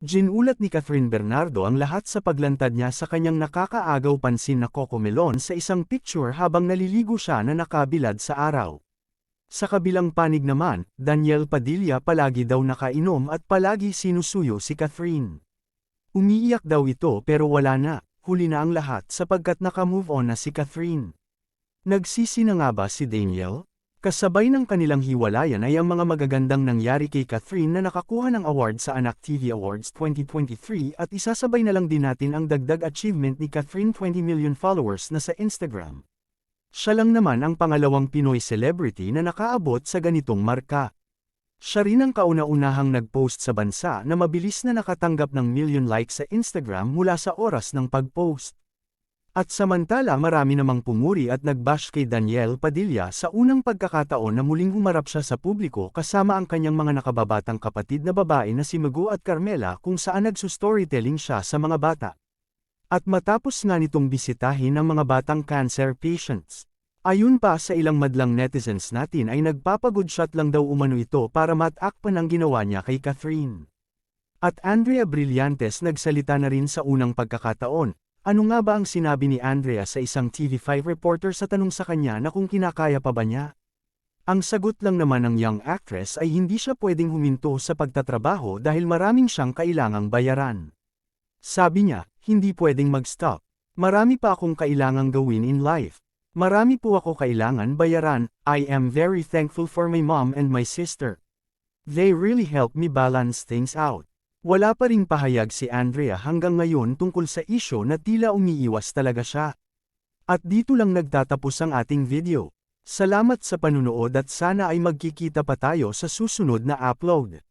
Ginulat ni Catherine Bernardo ang lahat sa paglantad niya sa kanyang nakakaagaw pansin na Coco Melon sa isang picture habang naliligo siya na nakabilad sa araw. Sa kabilang panig naman, Daniel Padilla palagi daw nakainom at palagi sinusuyo si Catherine. Umiiyak daw ito pero wala na, huli na ang lahat sapagkat nakamove on na si Catherine. Nagsisi na nga ba si Daniel? Kasabay ng kanilang hiwalayan ay ang mga magagandang nangyari kay Catherine na nakakuha ng award sa Anak TV Awards 2023 at isasabay na lang din natin ang dagdag achievement ni Catherine 20 million followers na sa Instagram. Siya lang naman ang pangalawang Pinoy celebrity na nakaabot sa ganitong marka. Siya rin ang kauna-unahang nag-post sa bansa na mabilis na nakatanggap ng million likes sa Instagram mula sa oras ng pag-post. At samantala marami namang pumuri at nagbash kay Daniel Padilla sa unang pagkakataon na muling humarap siya sa publiko kasama ang kanyang mga nakababatang kapatid na babae na si Magu at Carmela kung saan nagsustorytelling siya sa mga bata. At matapos nga nitong bisitahin ang mga batang cancer patients. Ayun pa sa ilang madlang netizens natin ay nagpapagood shot lang daw umano ito para matakpan ang ginawa niya kay Catherine. At Andrea Brillantes nagsalita na rin sa unang pagkakataon, ano nga ba ang sinabi ni Andrea sa isang TV5 reporter sa tanong sa kanya na kung kinakaya pa ba niya? Ang sagot lang naman ng young actress ay hindi siya pwedeng huminto sa pagtatrabaho dahil maraming siyang kailangang bayaran. Sabi niya, hindi pwedeng mag-stop. Marami pa akong kailangang gawin in life. Marami po ako kailangan bayaran, I am very thankful for my mom and my sister. They really help me balance things out. Wala pa ring pahayag si Andrea hanggang ngayon tungkol sa isyo na tila umiiwas talaga siya. At dito lang nagtatapos ang ating video. Salamat sa panunood at sana ay magkikita pa tayo sa susunod na upload.